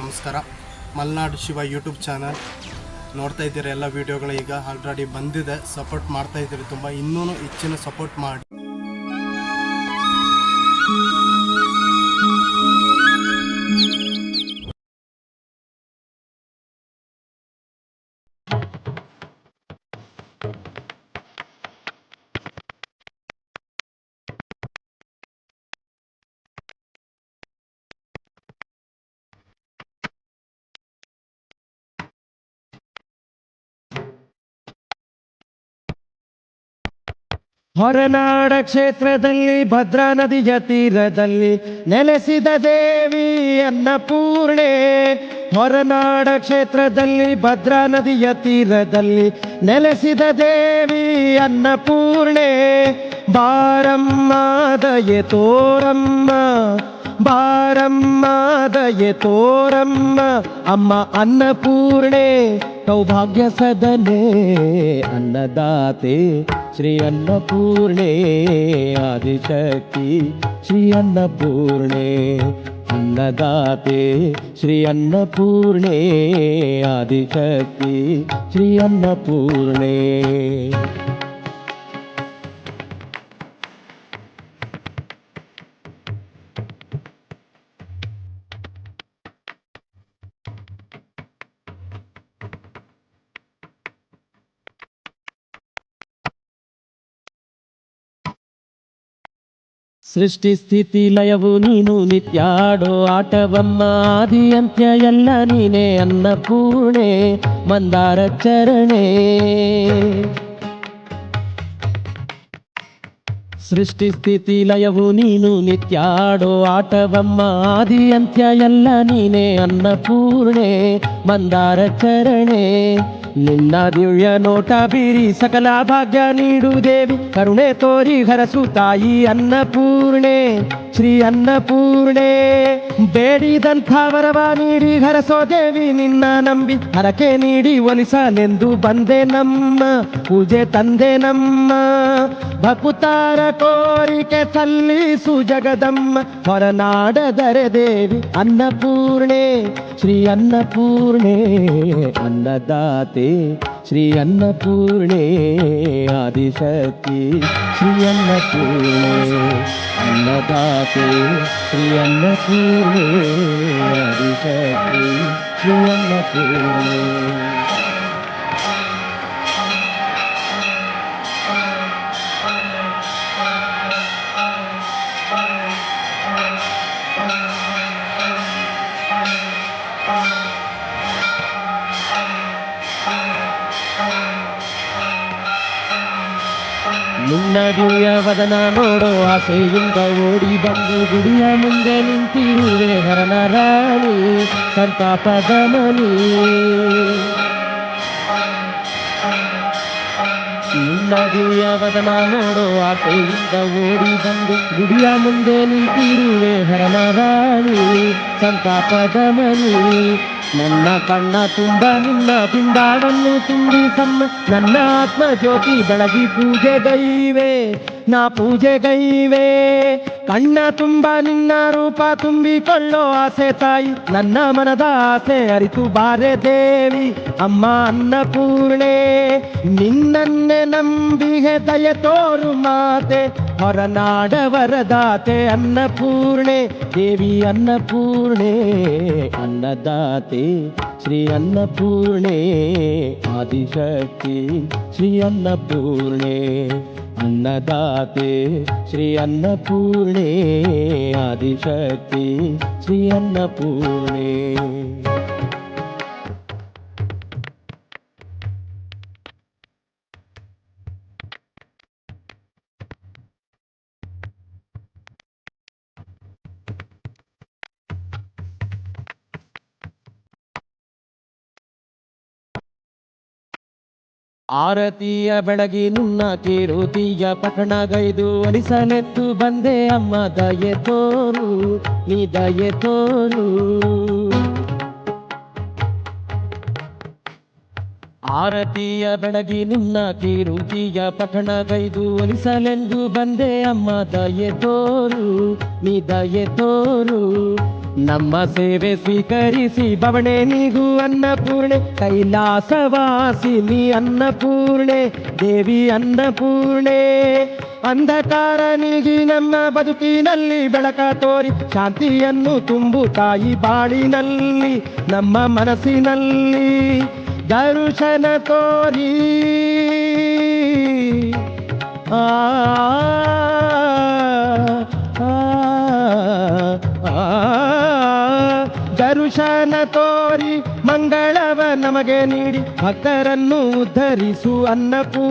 ನಮಸ್ಕಾರ. Malenadu Shiva YouTube channel ನೋಡ್ತಾ ಇದ್ದೀರಾ ಎಲ್ಲ ವೀಡಿಯೋಗಳು ಈಗ. ಆಲ್ರೆಡಿ ಬಂದಿದೆ. ಸಪೋರ್ಟ್ ಮಾಡ್ತಾ ಇದ್ದೀರಿ ತುಂಬ. ಇನ್ನೂ ಹೆಚ್ಚಿನ ಸಪೋರ್ಟ್ ಮಾಡಿ. ಹೊರನಾಡ ಕ್ಷೇತ್ರದಲ್ಲಿ ಭದ್ರಾ ನದಿಯ ತೀರದಲ್ಲಿ ನೆಲೆಸಿದ ದೇವಿ ಅನ್ನಪೂರ್ಣೆ ಹೊರನಾಡ ಕ್ಷೇತ್ರದಲ್ಲಿ ಭದ್ರಾ ನದಿಯ ತೀರದಲ್ಲಿ ನೆಲೆಸಿದ ದೇವಿ ಅನ್ನಪೂರ್ಣೆ ಬಾರಮ್ಮ ದಯೆ ತೋರಮ್ಮ ಬಾರಮ್ಮ ದಯೆ ತೋರಮ್ಮ, ಅಮ್ಮ ಅನ್ನಪೂರ್ಣೆ ಸೌಭಾಗ್ಯ ಸದನೆ ಅನ್ನದಾತೆ ಶ್ರೀ ಅನ್ನಪೂರ್ಣೆ ಆದಿಶಕ್ತಿ ಶ್ರೀ ಅನ್ನಪೂರ್ಣೆ ಅನ್ನದಾತೆ ಶ್ರೀ ಅನ್ನಪೂರ್ಣೆ ಆದಿಶಕ್ತಿ ಶ್ರೀ ಅನ್ನಪೂರ್ಣೆ ಸೃಷ್ಟಿ ಸ್ಥಿತಿ ಲಯವು ನೀನು ನಿತ್ಯಾಡೋ ಆಟವಮ್ಮ ಆದಿ ಅಂತ್ಯ ಎಲ್ಲ ನೀನೇ ಅನ್ನಪೂರ್ಣೆ ಮಂದಾರ ಚರಣೆ. ಸೃಷ್ಟಿ ಸ್ಥಿತಿ ಲಯವು ನೀನು ನಿತ್ಯಾಡೋ ಆಟವಮ್ಮ ಆದಿ ಅಂತ್ಯ ಎಲ್ಲ ನೀನೇ ಅನ್ನಪೂರ್ಣೆ ಮಂದಾರ ಚರಣೆ. ನಿನ್ನ ದಿವ್ಯ ನೋಟ ಬೀರಿ ಸಕಲ ಭಾಗ್ಯ ನೀಡು ದೇವಿ ಕರುಣೆ ತೋರಿ ಹರಸು ತಾಯಿ ಅನ್ನಪೂರ್ಣೆ, ಶ್ರೀ ಅನ್ನಪೂರ್ಣೆ. ಬೇಡಿದಂಥ ವರವ ನೀಡಿ ಹರಸೋ ದೇವಿ ನಿನ್ನ ನಂಬಿ. ಹರಕೆ ನೀಡಿ ಒಲಿಸಲೆಂದು ಬಂದೆ ನಮ್ಮ, ಪೂಜೆ ತಂದೆ ನಮ್ಮ. ಭಕುತಾರ ಕೋರಿಕೆ ಸಲ್ಲಿಸು ಜಗದಮ್ಮ ಹೊರನಾಡದರೆ ದೇವಿ ಅನ್ನಪೂರ್ಣೆ ಶ್ರೀ ಅನ್ನಪೂರ್ಣೆ ಅನ್ನದಾತೆ ಶ್ರೀ ಅನ್ನಪೂರ್ಣೆ ಆದಿಶಕ್ತಿ ಶ್ರೀ ಅನ್ನಪೂರ್ಣೆ ಅನ್ನದಾತೆ ಶ್ರೀ ಅನ್ನಪೂರ್ಣೆ ಆದಿಶಕ್ತಿ ಶ್ರೀ ಅನ್ನಪೂರ್ಣೆ ನಿನ್ನ ದಿವ್ಯ ವದನ ನೋಡೋ ಆಸೆಯಿಂದ ಓಡಿ ಬಂದು ಗುಡಿಯ ಮುಂದೆ ನಿಂತಿರುವೆ ಹರನ ರಾಣಿ ಸಂತಾಪದ ಮನಿ ನಿನ್ನ ದಿವ್ಯ ವದನ ನೋಡೋ ಆಸೆಯಿಂದ ಓಡಿ ಬಂದು ಗುಡಿಯ ಮುಂದೆ ನಿಂತಿರುವೆ ಹರನ ರಾಣಿ ಸಂತಾಪದ ಮನಿ ನನ್ನ ಕಣ್ಣ ತುಂಬ ನಿನ್ನ ಬಿಂಬಾವನ್ನು ತುಂಬಿಸಮ್ಮ. ನನ್ನ ಆತ್ಮ ಜ್ಯೋತಿ ಬೆಳಗಿ ಪೂಜೆ ಗೈವೆ ನಾ ಪೂಜೆ ಗೈವೆ, ಕಣ್ಣ ತುಂಬ ನಿನ್ನ ರೂಪ ತುಂಬಿಕೊಳ್ಳೋ ಆಸೆ ತಾಯಿ, ನನ್ನ ಮನದ ಆಸೆ ಅರಿತು ಬಾರೆ ದೇವಿ, ಅಮ್ಮ ಅನ್ನಪೂರ್ಣೆ ನಿನ್ನನ್ನೇ ನಂಬಿಗೆ ದಯ ತೋರು ಮಾತೆ ಹೊರನಾಡವರದಾತೆ ಅನ್ನಪೂರ್ಣೆ ದೇವಿ ಅನ್ನಪೂರ್ಣೆ ಅನ್ನದಾತೆ ಶ್ರೀ ಅನ್ನಪೂರ್ಣೆ ಆದಿಶಕ್ತಿ ಶ್ರೀ ಅನ್ನಪೂರ್ಣೆ ಅನ್ನದಾತೆ ಶ್ರೀ ಅನ್ನಪೂರ್ಣೆ ಆದಿಶಕ್ತಿ ಶ್ರೀ ಅನ್ನಪೂರ್ಣೆ ಆರತಿಯ ಬೆಳಗಿ ನುನ್ನ ಕಿರುತಿಯ ಗೈದು ಒಲಿಸಲೆತ್ತು ಬಂದೆ ಅಮ್ಮ ದಯೆ ತೋರು ನೀ ದಯೆ ತೋರು. ಆರತಿಯ ಬೆಳಗಿ ನಿನ್ನ ಕಿರುತಿಯ ಪಠಣಗೈದು ಒಲಿಸಲೆಂದು ಬಂದೆ ಅಮ್ಮ ದಯೆ ತೋರು, ನೀ ದಯೆ ತೋರು. ನಮ್ಮ ಸೇವೆ ಸ್ವೀಕರಿಸಿ ಬವಣೆ, ನೀಗು ಅನ್ನಪೂರ್ಣೆ. ಕೈಲಾಸವಾಸಿನಿ ಅನ್ನಪೂರ್ಣೆ, ದೇವಿ ಅನ್ನಪೂರ್ಣೆ. ಅಂಧಕಾರ ನೀಗಿ ನಮ್ಮ ಬದುಕಿನಲ್ಲಿ ಬೆಳಕ ತೋರಿ, ಶಾಂತಿಯನ್ನು ತುಂಬು ತಾಯಿ ಬಾಳಿನಲ್ಲಿ, ನಮ್ಮ ಮನಸ್ಸಿನಲ್ಲಿ. ದರ್ಶನ ತೋರಿ ಆ ದರ್ಶನ ತೋರಿ ಮಂಗಳವ ನಮಗೆ ನೀಡಿ ಭಕ್ತರನ್ನು ಉದ್ಧರಿಸು ಅನ್ನಪೂ